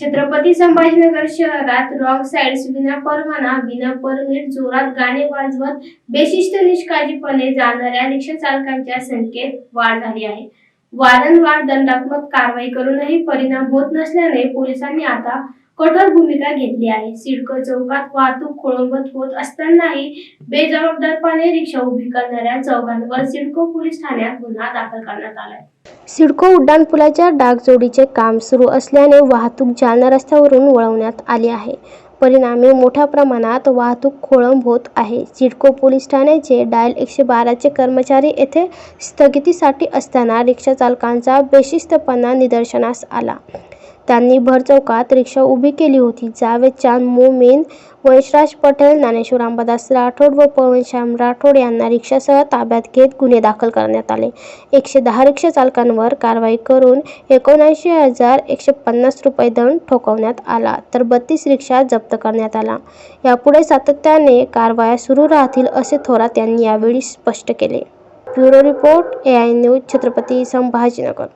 छत्रपती संभाजीनगर शहरात wrong sides विना परवाना विना परमिट जोरात गाणे वाजवत बेशिस्त निष्काळजीपणे जाणाऱ्या रिक्षा चालकांच्या संख्येत वाढ झाली आहे. वारंवार दंडात्मक कारवाई करूनही परिणाम होत नसल्याने पोलिसांनी आता कठोर भूमिका घेतली आहे. सिडको चौकात वाहतूक खोळंबत होत असतानाही बेजबाबदारपणे रिक्षा उभी करणाऱ्या चौघांवर सिडको पोलीस ठाण्यात गुन्हा दाखल करण्यात आलाय. सिडको उड्डाणपुलाच्या डागजोडीचे काम सुरू असल्याने वाहतूक जालना रस्त्यावरून वळवण्यात आली आहे. परिणामी मोठ्या प्रमाणात वाहतूक खोळंब होत आहे. सिडको पोलीस ठाण्याचे डायल एकशे बाराचे कर्मचारी येथे स्थगितीसाठी असताना रिक्षा चालकांचा बेशिस्तपणा निदर्शनास आला. त्यांनी भरचौकात रिक्षा उभी केली होती जावेद चांद मोमीन वंशराज पटेल ज्ञानेश्वर अंबादास राठोड व पवनश्याम राठोड यांना रिक्षासह ताब्यात घेत गुन्हे दाखल करण्यात आले. एकशे दहा रिक्षा चालकांवर कारवाई करून एकोणऐंशी हजार एकशे पन्नास रुपये दंड ठोकवण्यात आला तर बत्तीस रिक्षा जप्त करण्यात आला. यापुढे सातत्याने कारवाया सुरू राहतील असे थोरात यांनी यावेळी स्पष्ट केले. Bureau report A I news Chhatrapati Sambhajinagar.